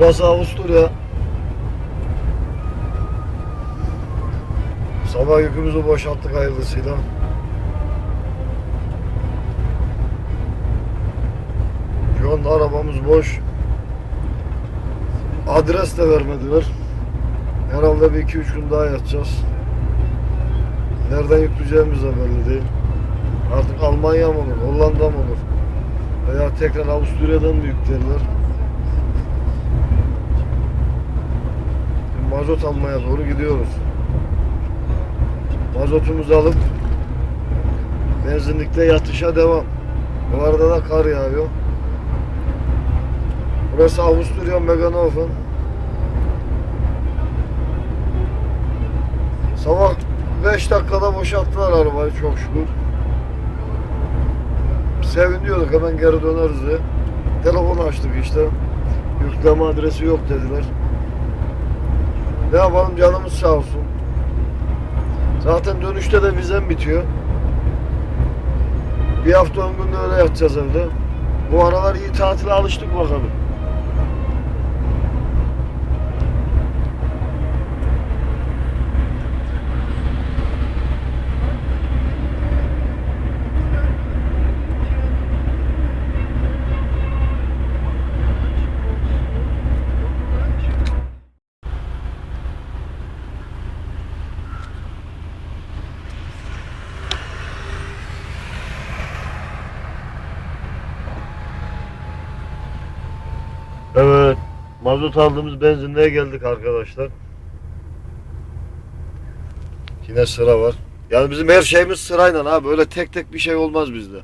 Burası Avusturya. Sabah yükümüzü boşalttık hayırlısıyla. Şu anda arabamız boş. Adres de vermediler. Herhalde bir iki üç gün daha yatacağız. Nereden yükleyeceğimiz de belli değil. Artık Almanya mı olur, Hollanda mı olur? Veya tekrar Avusturya'dan mı yüklerler? Mazot almaya doğru gidiyoruz. Mazotumuzu alıp benzinlikte yatışa devam. Bu arada da kar yağıyor. Burası Avusturya Meganofen. Sabah 5 dakikada boşalttılar arabayı çok şükür. Seviniyorduk hemen geri döneriz diye. Telefonu açtık işte. Yükleme adresi yok dediler. Ne yapalım canımız sağ olsun. Zaten dönüşte de vizem bitiyor. Bir hafta on günde öyle yatacağız evde. Bu aralar iyi tatile alıştık bakalım. Evet. Mazot aldığımız benzinliğe geldik arkadaşlar. Yine sıra var. Yani bizim her şeyimiz sırayla abi. Öyle tek tek bir şey olmaz bizde.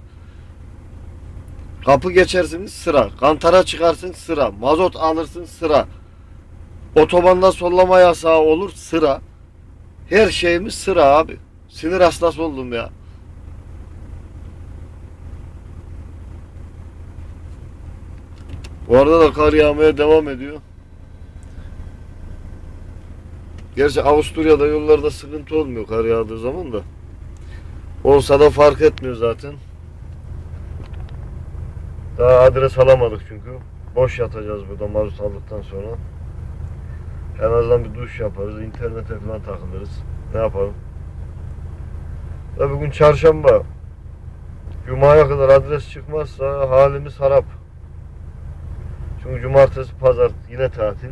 Kapı geçersiniz sıra. Kantara çıkarsın sıra. Mazot alırsın sıra. Otobanda sollama yasağı olur sıra. Her şeyimiz sıra abi. Sinir hastası oldum ya. Bu arada da kar yağmaya devam ediyor. Gerçi Avusturya'da yollarda sıkıntı olmuyor kar yağdığı zaman da. Olsa da fark etmiyor zaten. Daha adres alamadık çünkü. Boş yatacağız burada mazot aldıktan sonra. En azından bir duş yaparız, internete falan takılırız. Ne yapalım? Ve bugün çarşamba. Cuma'ya kadar adres çıkmazsa halimiz harap. Çünkü cumartesi, pazar yine tatil.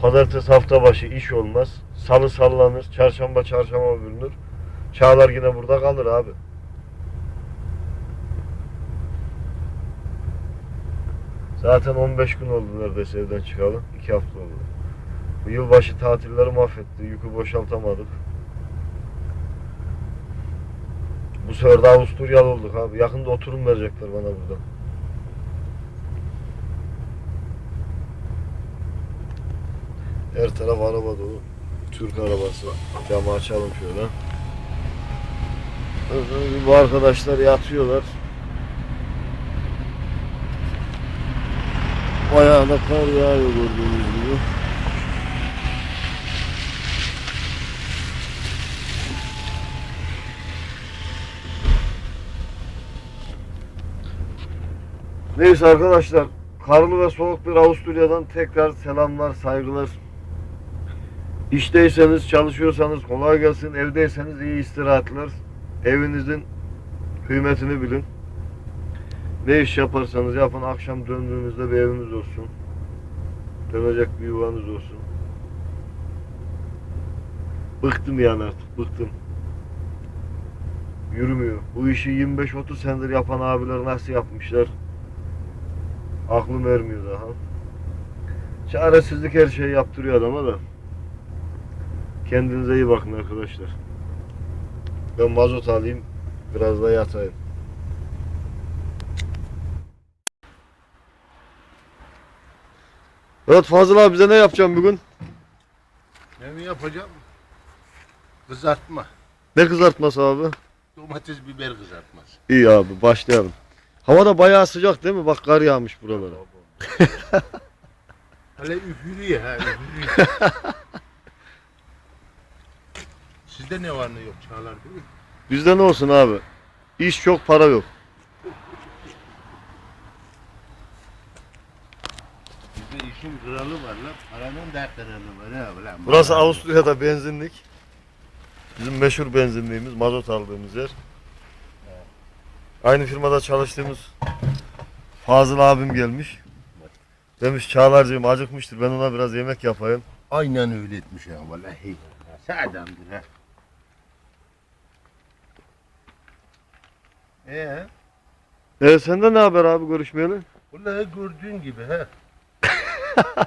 Pazartesi hafta başı iş olmaz. Salı sallanır, çarşamba çarşamba bölünür. Çağlar yine burada kalır abi. Zaten 15 gün oldu neredeyse evden çıkalı. 2 hafta oldu. Bu yılbaşı tatilleri mahvetti. Yükü boşaltamadık. Bu sefer de Avusturyalı olduk abi. Yakında oturum verecekler bana burada. Her taraf araba dolu. Türk arabası. Camı açalım şöyle. Bu arkadaşlar yatıyorlar. Bayağı da kar yağıyor gördüğünüz gibi. Neyse arkadaşlar karlı ve soğuk bir Avusturya'dan tekrar selamlar, saygılar. İşteyseniz, çalışıyorsanız kolay gelsin. Evdeyseniz iyi istirahatler. Evinizin kıymetini bilin. Ne iş yaparsanız yapın. Akşam döndüğünüzde bir eviniz olsun. Dönecek bir yuvanız olsun. Bıktım yani artık. Bıktım. Yürümüyor. Bu işi 25-30 senedir yapan abiler nasıl yapmışlar? Aklım ermiyor daha. Çaresizlik her şeyi yaptırıyor adama da. Kendinize iyi bakın arkadaşlar. Ben mazot alayım. Biraz da yatayım. Evet Fazıl abi bize ne yapacaksın bugün? Ne mi yapacağım? Kızartma. Ne kızartması abi? Domates biber kızartması. İyi abi başlayalım. Hava da bayağı sıcak değil mi? Bak kar yağmış buralara. Hele üfürüyor ha üfürüyor. Sizde ne var ne yok Çağlar değil mi? Bizde ne olsun abi? İş çok para yok. Bu işin kralı var lan. Paranın da kralı var ha ulan. Burası Avusturya'da benzinlik. Bizim meşhur benzinliğimiz, mazot aldığımız yer. Aynı firmada çalıştığımız Fazıl abim gelmiş. Demiş Çağlar'cığım acıkmıştır ben ona biraz yemek yapayım. Aynen öyle etmiş ya vallahi. Nasıl adamdır ha. Ee, E senden ne haber abi görüşmeyeli? vallahi gördüğün gibi ha.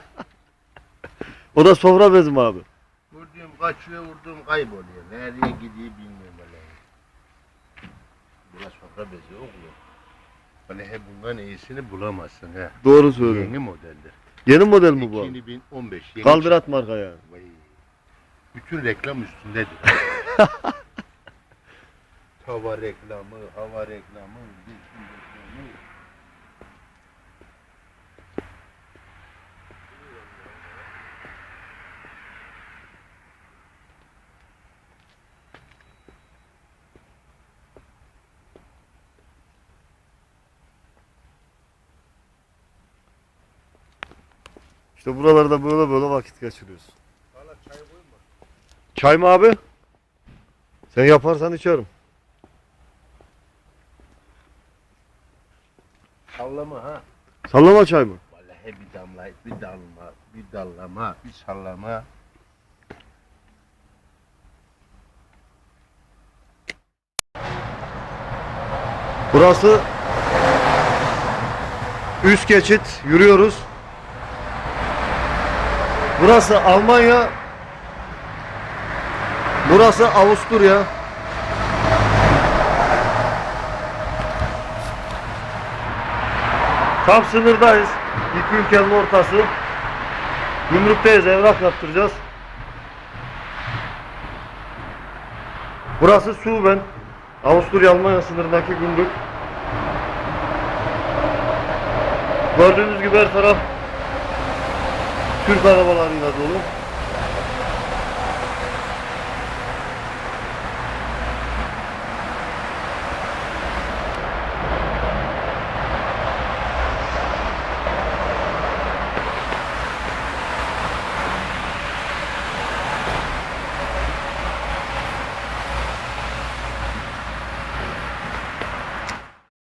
O da sofra bezim abi. Gördüğüm kaçıyor, vurduğum kayboluyor. Nereye gidiyor bilmiyorum vallahi. Burası sofra bezi oğlum. Vallahi bundan iyisini bulamazsın ha. Doğru söylüyorsun. Yeni modeldir. Yeni model mi bu abi? 2015. Yeni Kalbirat marka yani. Vay. Bütün reklam üstündedir. Hava reklamı, hava reklamı, bütün reklamı. İşte buralarda böyle böyle vakit geçiriyoruz. Hala çay koyma. Çay mı abi? Sen yaparsan içerim. Sallama ha. Sallama çay mı? Vallahi bir damla, bir dalma, bir dallama, bir sallama. Burası üst geçit yürüyoruz. Burası Almanya. Burası Avusturya. Tam sınırdayız. İki ülkenin ortası. Gümrükteyiz, evrak yaptıracağız. Burası Suben. Avusturya Almanya sınırındaki gümrük. Gördüğünüz gibi her taraf Türk arabalarıyla dolu.